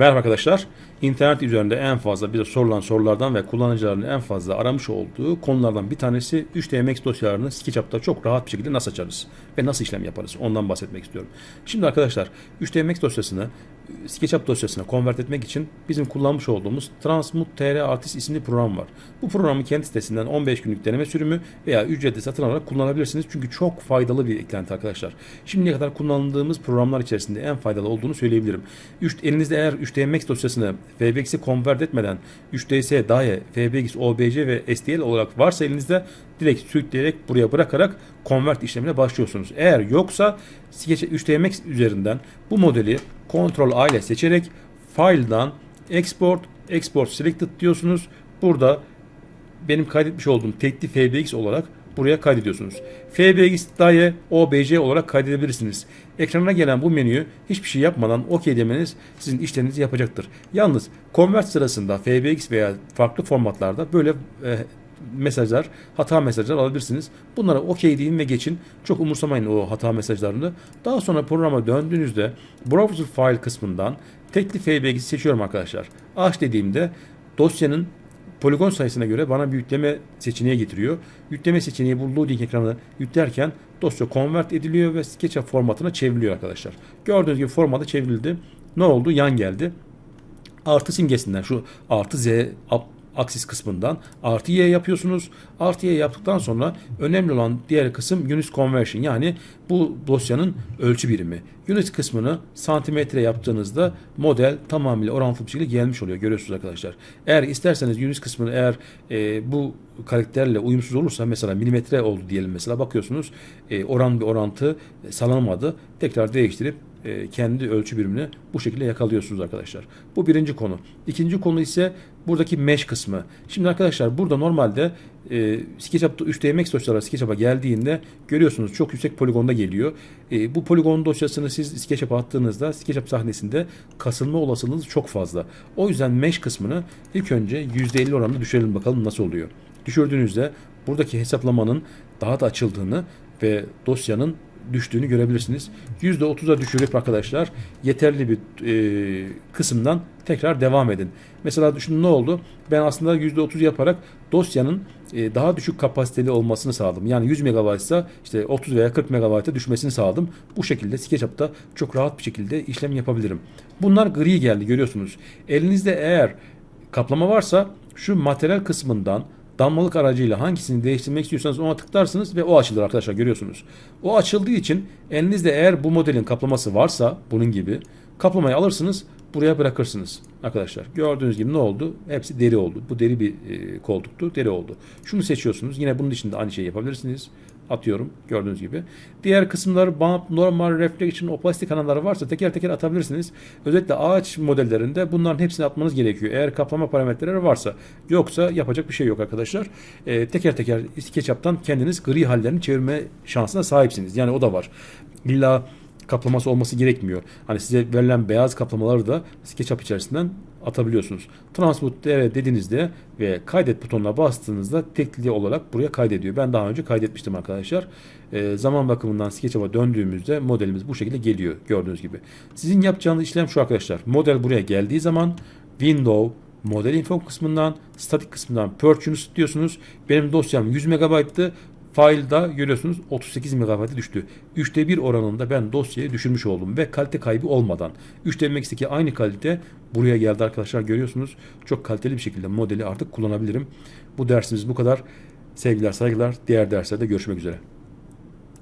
Merhaba arkadaşlar. İnternet üzerinde en fazla bize sorulan sorulardan ve kullanıcıların en fazla aramış olduğu konulardan bir tanesi 3DMX dosyalarını SketchUp'ta çok rahat bir şekilde nasıl açarız ve nasıl işlem yaparız ondan bahsetmek istiyorum. Şimdi arkadaşlar 3DMX dosyasını SketchUp dosyasına konvert etmek için bizim kullanmış olduğumuz Transmut TR Artist isimli program var. Bu programı kendi sitesinden 15 günlük deneme sürümü veya ücretli satın alarak kullanabilirsiniz. Çünkü çok faydalı bir eklenti arkadaşlar. Şimdiye kadar kullandığımız programlar içerisinde en faydalı olduğunu söyleyebilirim. 3, elinizde eğer 3DMX dosyasını FBX'e konvert etmeden 3DS, DAE, FBX, OBJ ve STL olarak varsa elinizde direkt sürükleyerek buraya bırakarak convert işlemine başlıyorsunuz. Eğer yoksa Sketch 3DMX üzerinden bu modeli Ctrl A ile seçerek File'dan Export, Export Selected diyorsunuz. Burada benim kaydetmiş olduğum tekli FBX olarak buraya kaydediyorsunuz. FBX daye OBJ olarak kaydedebilirsiniz. Ekrana gelen bu menüyü hiçbir şey yapmadan OK demeniz sizin işlerinizi yapacaktır. Yalnız convert sırasında FBX veya farklı formatlarda böyle e, mesajlar, hata mesajlar alabilirsiniz. Bunlara OK deyin ve geçin. Çok umursamayın o hata mesajlarını. Daha sonra programa döndüğünüzde Browser File kısmından tekli FBX'i seçiyorum arkadaşlar. Aç dediğimde dosyanın poligon sayısına göre bana bir yükleme seçeneği getiriyor. Yükleme seçeneği bu loading ekranı yüklerken dosya convert ediliyor ve SketchUp formatına çevriliyor arkadaşlar. Gördüğünüz gibi formatı çevrildi. Ne oldu? Yan geldi. Artı simgesinden şu artı Z aksis kısmından artı Y yapıyorsunuz. Artı Y yaptıktan sonra önemli olan diğer kısım unit conversion yani bu dosyanın ölçü birimi. Unit kısmını santimetre yaptığınızda model tamamıyla orantılı bir şekilde gelmiş oluyor. Görüyorsunuz arkadaşlar. Eğer isterseniz unit kısmını eğer e, bu karakterle uyumsuz olursa mesela milimetre oldu diyelim mesela bakıyorsunuz e, oran bir orantı sağlanamadı. Tekrar değiştirip e, kendi ölçü birimini bu şekilde yakalıyorsunuz arkadaşlar. Bu birinci konu. İkinci konu ise buradaki mesh kısmı. Şimdi arkadaşlar burada normalde e, SketchUp'ta 3DMX dosyaları SketchUp'a geldiğinde görüyorsunuz çok yüksek poligonda geliyor. E, bu poligon dosyasını siz SketchUp'a attığınızda SketchUp sahnesinde kasılma olasılığınız çok fazla. O yüzden mesh kısmını ilk önce %50 oranında düşürelim bakalım nasıl oluyor. Düşürdüğünüzde buradaki hesaplamanın daha da açıldığını ve dosyanın düştüğünü görebilirsiniz. %30'a düşürüp arkadaşlar yeterli bir e, kısımdan tekrar devam edin. Mesela düşünün ne oldu? Ben aslında %30 yaparak dosyanın e, daha düşük kapasiteli olmasını sağladım. Yani 100 MB ise işte 30 veya 40 MB'a düşmesini sağladım. Bu şekilde SketchUp'ta çok rahat bir şekilde işlem yapabilirim. Bunlar gri geldi görüyorsunuz. Elinizde eğer kaplama varsa şu materyal kısmından damlalık aracıyla hangisini değiştirmek istiyorsanız ona tıklarsınız ve o açılır arkadaşlar görüyorsunuz. O açıldığı için elinizde eğer bu modelin kaplaması varsa bunun gibi kaplamayı alırsınız buraya bırakırsınız arkadaşlar. Gördüğünüz gibi ne oldu? Hepsi deri oldu. Bu deri bir e, koltuktu. Deri oldu. Şunu seçiyorsunuz. Yine bunun için de aynı şeyi yapabilirsiniz. Atıyorum gördüğünüz gibi. Diğer kısımlar bump, normal, reflection, opacity kanalları varsa teker teker atabilirsiniz. Özellikle ağaç modellerinde bunların hepsini atmanız gerekiyor. Eğer kaplama parametreleri varsa. Yoksa yapacak bir şey yok arkadaşlar. E, teker teker SketchUp'tan kendiniz gri hallerini çevirme şansına sahipsiniz. Yani o da var. İlla kaplaması olması gerekmiyor. Hani size verilen beyaz kaplamaları da SketchUp içerisinden atabiliyorsunuz. Transmut evet dediğinizde ve kaydet butonuna bastığınızda tekli olarak buraya kaydediyor. Ben daha önce kaydetmiştim arkadaşlar. E, zaman bakımından SketchUp'a döndüğümüzde modelimiz bu şekilde geliyor gördüğünüz gibi. Sizin yapacağınız işlem şu arkadaşlar. Model buraya geldiği zaman Window model info kısmından statik kısmından purchase diyorsunuz. Benim dosyam 100 MB'tı. File'da görüyorsunuz 38 MB'a düştü. 3'te 1 oranında ben dosyayı düşürmüş oldum ve kalite kaybı olmadan. 3'te MX'deki aynı kalite buraya geldi arkadaşlar görüyorsunuz. Çok kaliteli bir şekilde modeli artık kullanabilirim. Bu dersimiz bu kadar. Sevgiler saygılar. Diğer derslerde görüşmek üzere.